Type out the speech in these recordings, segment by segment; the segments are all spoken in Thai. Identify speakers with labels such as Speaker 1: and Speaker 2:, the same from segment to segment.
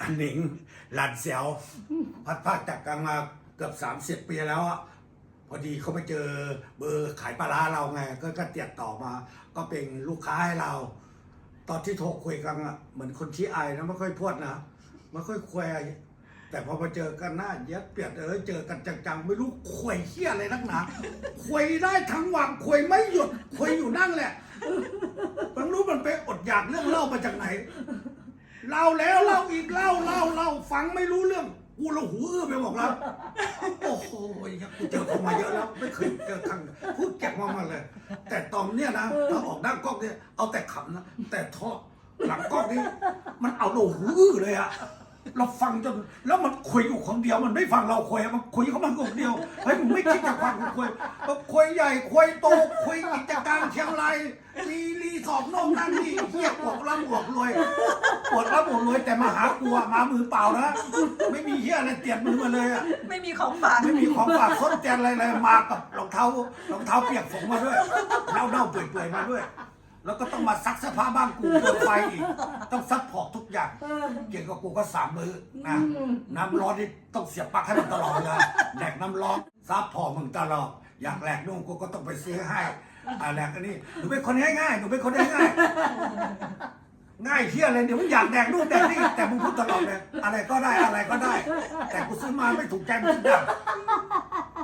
Speaker 1: อันหนิงหลานเสียวพัดภาคจากกันมาเกือบสามสิบปีแล้วอะพอดีเขาไปเจอเบอร์ขายปลาร้าเราไง ก็ก็เตียดต่อมา ก็เป็นลูกค้าให้เรา ตอนที่โทรคุยกันอะเหมือนคนชี้อายนะไม่ค่อยพูดนะไม่ค่อยคุยแต่พอมาเจอกันหน้าเย็ดเปียดเออเจอกันจังๆ ไม่รู้คุยเฮี้ยอะไรนักหนาคุยได้ทั้งวันคุยไม่หยุดคุยอยู่นั่นแหละมันรู้มันไปอดอยากเรื่องเล่ามาจากไหน เล่าแล้วเล่าอีกเล่าเล่าเล่าฟังไม่รู้เรื่องกูละหูอื้อไปบอกแล้วโอ้โหกูเจอคนมาเยอะแล้ว ไม่เคยเจอครั้งพูดแก็บมามาเลย แต่ตอนเนี้ยนะถ้าออกด้านกล้องเนี่ยเอาแต่ขำนะแต่ท่อหลังกล้องนี่มันเอาเราหูอื้อเลยอะเราฟังจนแล้วมันคุยอยู่คนเดียวมันไม่ฟังเราคุยมันคุยเขามันคนเดียวเฮ้ยมึงไม่คิดจะฟังกูคุยมันคุยใหญ่คุยโตคุยกิจการเชียงรายรี รีสอร์ทโน่นนั่นนี่เฮียปวดร่ำปวดรวยปวดรับปวดรวยแต่มาหากูอะมามือเปล่านะไม่มีเฮียอะไรเตรียมมือมาเลยอะ
Speaker 2: ไม่มีของฝาก
Speaker 1: ไม่มีของฝากส้นเตียนอะไรเลยมากับรองเท้ารองเท้าเปียกฝงมาด้วยเน่าเน่าๆเปื่อยเปื่อยๆมาด้วย แล้วก็ต้องมาซักเสื้อผ้าบ้านกูเปิดไฟอีกต้องซักพอร์ตทุกอย่าง เกี่ยวกับกูก็สามมือนะน้ำร้อนนี่ต้องเสียบปลั๊กให้มันตลอดเลยแดกน้ำร้อนซับพอร์ตมึงตลอดอยากแหลกนู่นกูก็ต้องไปซื้อให้ อ่าแหลกอันนี้หนูเป็นคนง่ายๆหนูเป็นคนง่ายๆง่ายเที่ยอะไรเดี๋ยวมึงอยากแดกนู่นแดกนี่แต่มึงพูดตลอดเลยอะไรก็ได้อะไรก็ได้ แต่กูซื้อมาไม่ถูกใจมึงทุกอย่าง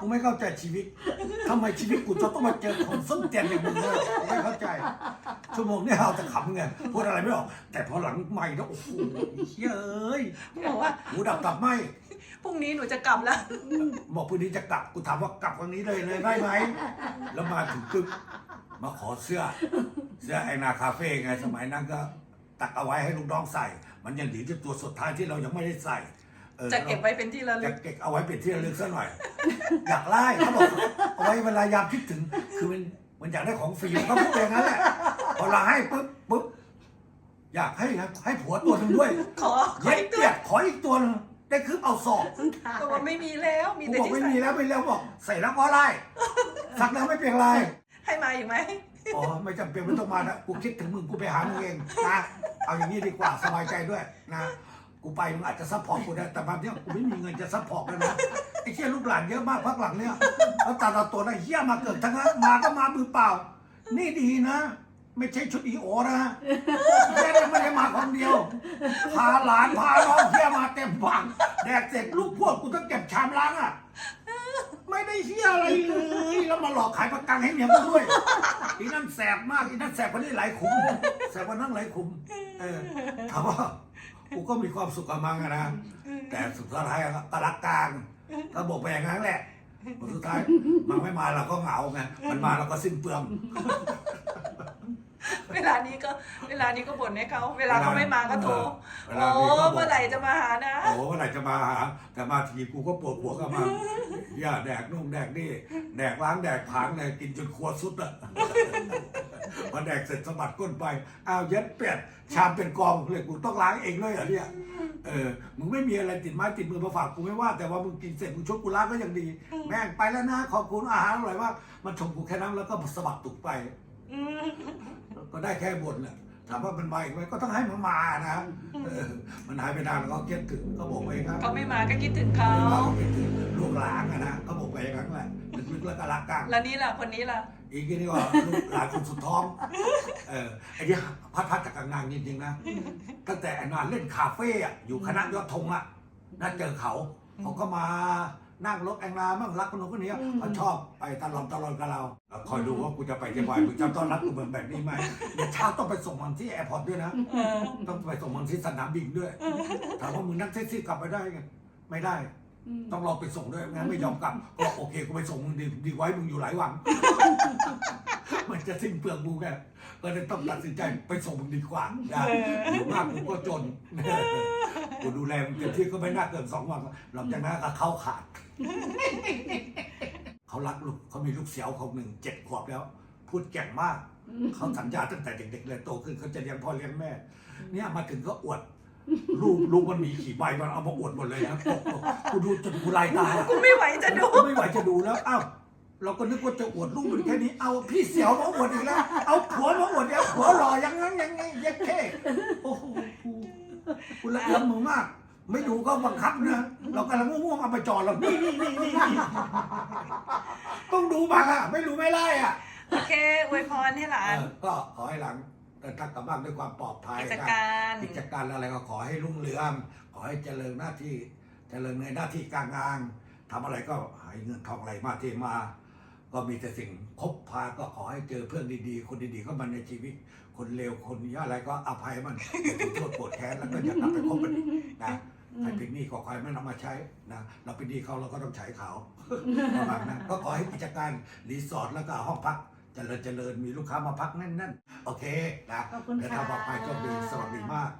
Speaker 1: กูไม่เข้าใจชีวิตทำไมชีวิตกูจะต้องมาเจอคนส้นเตียนอย่างมึงเลยกูไม่เข้าใจ ชั่วโมงนี้เอาแต่ขำไงพูดอะไรไม่ออก แต่พอหลังไม่นะโอ้โหเฮ้ยเอ้ย
Speaker 2: บอกว่า
Speaker 1: หูดับตับไหม
Speaker 2: พรุ่งนี้หนูจะกลับแล้ว
Speaker 1: บอกพรุ่งนี้จะกลับกูถามว่ากลับวันนี้เลยเลยได้ไหมแล้วมาถึงปึ๊บมาขอเสื้อ เสื้อไอนาคาเฟ่ไงสมัยนั้นก็ ตักเอาไว้ให้ลูกน้องใส่ มันยังดีที่ตัวสุดท้ายที่เรายังไม่ได้ใส่ออ
Speaker 2: จะเก็บไว้เป็นที่ระลึ
Speaker 1: จะ
Speaker 2: ก
Speaker 1: เก็บเอาไว้เป็นที่ระลึกซะหน่อย อยากไล่เขาบอกเอาไว้เวลายามคิดถึง คือมันมันอยากได้ของฟรีมันก็พูดอย่างนั้นแหละพอเราให้ปุ๊บปุ๊บอยากให้ให้ผัวตัวหนึ่งด้วย
Speaker 2: ขอขอ
Speaker 1: เย็ด
Speaker 2: อีกตั
Speaker 1: เปี
Speaker 2: วย
Speaker 1: กขออีกตัวหนึง ได้คือเอาศอก
Speaker 2: ตัวบอกไม่มีแล้วมี
Speaker 1: กู
Speaker 2: แต่
Speaker 1: บอก
Speaker 2: ที่
Speaker 1: ไม่
Speaker 2: ใส่
Speaker 1: มีแล้วไม่แล้วบอก ใส่แล้วก็ไล่สักแล้วไม่เป็นไร
Speaker 2: ให้มาอีกไหม
Speaker 1: อ๋อไม่จำเป็นไม่ต้องมานะกูคิดถึงมึงกูไปหามึงเองนะเอาอย่างนี้ดีกว่าสบายใจด้วยนะกูไปมึงอาจจะซัพพอร์ตกูได้แต่บางทีกูไม่มีเงินจะซัพพอร์ตแล้วนะไอ้เชี่ยลูกหลานเยอะมากพักหลังเนี่ยแล้วตาเราตัวนะเฮี้ยมาเกิดทั้งนั้นมาก็มามือเปล่า นี่ดีนะ ไม่ใช่ชุดอีโอนะแค่ไม่ได้มาคนเดียวพาหลานพาน้องเฮี้ยมาเต็มบังแด กเสร็จลูกพวกกูต้องเก็บชามล้างอะ ไม่ได้เฮี้ยอะไรเลย แล้วมาหลอกขายประกันให้เมียกูด้วยอีนั่นแสบมากอีนั่นแสบกว่านี้หลายขุมแสบกว่านั่งหลายขุม เออถามว่ากูก็มีความสุขกับมังอะนะแต่สุดท้ายก็รักกลางก็บอกไปอย่างนั้นแหละสุดท้ายมันไม่มาเราก็เหงาไงมันมาเราก็สิ้นเปลือง
Speaker 2: เวลานี้ก็เวลานี้ก็บ่นให้เขาเวลาเขาไม่มาก็โทร
Speaker 1: เวลา
Speaker 2: โอ้
Speaker 1: นี้ก็บ่น
Speaker 2: เมื่อไหร่จะมาหานะ
Speaker 1: โอ้โหเมื่อไหร่จะมาหาแต่มาทีกูก็ปวดหัวกับมันอย่าแดกนู่นแดกนี่ แดกล้างแดกผางเลยกินจนครัวสุดอะพอแดกเสร็จสะบัดก้นไป อ้าวเย็ดเป็ดชามเป็นกองเลยกูต้องล้างเองเลยเหรอเนี่ย เออ มึงไม่มีอะไรติดไม้ติดมือมาฝากกูไม่ว่า แต่ว่ามึงกินเสร็จมึงช่วยกูล้างก็ยังดี แม่งไปแล้วนะขอบคุณอาหารอร่อยมากมันชมกูแค่นั้นแล้วก็สะบัดตุกไป
Speaker 2: อืม
Speaker 1: ก็ได้แค่บ่นแหละถามว่ามันมาอีกไหมก็ต้องให้มันมานะเออมันหายไปนานแล้วก็เก็บถึงก็บอกไปครับ
Speaker 2: เขาไม่มาก็คิดถึงเขา
Speaker 1: เราเป็นลูกหลานอะนะก็บอกไปอย่างนั้นแหละลึกๆแล้วก็รักกัน
Speaker 2: แล้วนี่ล่ะคนนี้ล่ะ
Speaker 1: อีกนี่ก็ลูกหลานคนสุดท้องเออไอ้ที่พัดพัดจากกลางนางจริงๆนะตั้งแต่ไอ้นานเล่นคาเฟ่อะอยู่คณะยอดธงอะน่าเจอเขาเขาก็มา นั่งรถแองนามั่งรักคนนู้นคนนี้เขาชอบไปตลอดตลอดกับเราแล้วคอยดูว่ากูจะไปจะบ่อยมึงจะต้อนรับกูเหมือนแบบนี้ไหมเดี๋ยวเช้าต้องไปส่งมันที่แอร์พอร์ตด้วยนะ
Speaker 2: เออ
Speaker 1: ต้องไปส่งมันที่สนามบินด้วยถามว่ามึงนั่งแท็กซี่กลับไปได้ไงไม่ได้ ต้องรอไปส่งด้วยงั้นไม่ยอมกลับก็โอเคกูไปส่งมึงดีดีไว้มึงอยู่หลายวันมันจะสิ้นเปลืองกูแกก็เลยต้องตัดสินใจไปส่งมึงดีกว่านะอยู่มากกูก็จนกูดูแลมึงเต็มที่ก็ไม่น่าเกินสองวันหลังจากนั้นก็เข้าขาด เขารักลูกเขามีลูกเสียวเขาหนึ่งเจ็ดขวบแล้ว พูดแก่งมาก เขาสัญญาตั้งแต่เด็กๆเลยโตขึ้นเขาจะเลี้ยงพ่อเลี้ยงแม่ เนี่ยมาถึงก็อวดลูกลูกมันมีขี่ใบมันเอามาอวดหมดเลยนะตกกูดูจนกูลายตาอะ
Speaker 2: กูไม่ไหวจะดู
Speaker 1: กูไม่ไหวจะดูแล้วอ้าวเราก็นึกว่าจะอวดลูกมันแค่นี้ เอาพี่เสียวมาอวดอีกแล้ว เอาผัวมาอวดแล้วผัวหล่ออยังงั้นอยังงี้เย็ดเท่โอ้โหกูกูละเอียดมึงมาก ไม่ดูก็บังคับนะเรากำลังง่วงๆเอาไปจอดเรานี่นี่นี่นี่นี่ต้องดูบ้างอะไม่รู้ไม่ไล่อะ
Speaker 2: โอเคอวยพรให้หลาน
Speaker 1: เออก็ขอให้หลังเดินทางกลับบ้านด้วยความปลอดภัย
Speaker 2: กิจ
Speaker 1: นะ
Speaker 2: การ
Speaker 1: กิจการอะไรก็ขอให้รุ่งเรือง ขอให้เจริญหน้าที่ เจริญในหน้าที่การงานทำอะไรก็ให้เงินทองไหลมาเทมา ก็มีแต่สิ่งคบพาก็ขอให้เจอเพื่อนดีๆ คนดีๆเข้ามาในชีวิต คนเลวคนนี้อะไรก็อภัยมันอย่าถือโทษโกรธแค้นแล้วก็อย่ากลับไปคบมันอีกนะ ใครเป็นหนี้ก็ขอให้ไม่นำมาใช้นะเราเป็นหนี้เขาเราก็ต้องใช้เขาประมาณนั้นก็ขอให้กิจการรีสอร์ทแล้วก็ห้องพักเจริญเจริญมีลูกค้ามาพักแน่นๆ โอเคนะ
Speaker 3: ขอบคุณ
Speaker 1: เดิน
Speaker 3: ค่ะ
Speaker 1: ทางปลอดภัยโชคดีสวัสดีมาก